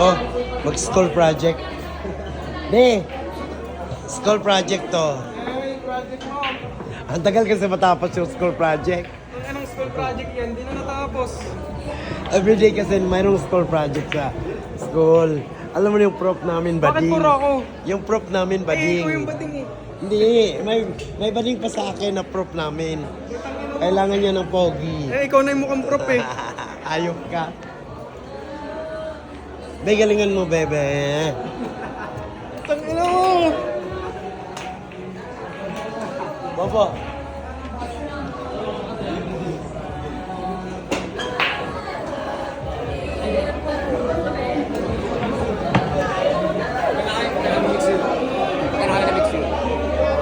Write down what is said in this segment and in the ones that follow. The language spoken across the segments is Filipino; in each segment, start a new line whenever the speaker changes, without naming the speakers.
Oh, mag-school project. De, school project to.
Eh, project mo.
Ang tagal kasi matapos yung school project.
Kung anong school project yan, di na natapos.
Everyday kasi mayroong school project sa school. Alam mo na yung prof namin,
Bakit
bading.
puro ako?
Yung prof namin,
Eh,
bading.
ikaw yung bating eh.
Hindi, may, may bading pa sa akin na prof namin. Kailangan niya ng pogi.
Eh, ikaw na yung mukhang prop eh.
Ayok ka. Be, galingan mo, bebe.
Tangina mo!
Bobo.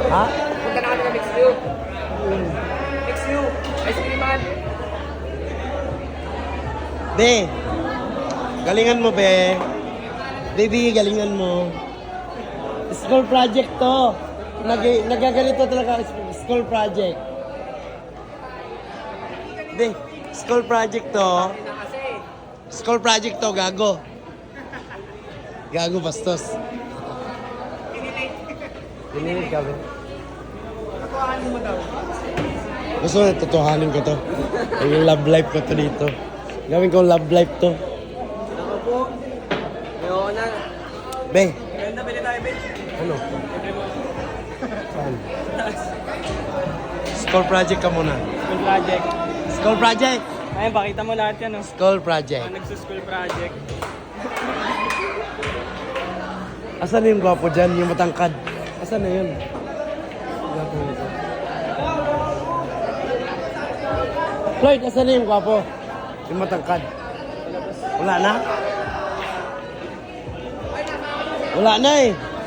Ha?
Punta na kami na mix you. Mix you. Ice cream man.
Be, galingan mo, be. Baby, galingan mo. School project to. Nag nagaganito talaga school project. Be, school project to.
Na.
School project to, gago. Gago, bastos. Pinilit ka, be.
Nakuhaan mo daw.
Gusto mo totohanin ko to. Yung love life ko to dito. Gawin ko love life to.
Ako po. Ayoko na.
Be,
Ganda, bili tayo, Ben.
ano? Saan? School project ka muna.
School project.
School project!
Ayun, pakita mo lahat yan, oh.
School project.
Nagsa-school project.
Asan na yung gwapo dyan? Yung matangkad? Asan na yun? Gwapo nito. Floyd, asan na yung gwapo? Yung matangkad? Wala na? Wala na eh.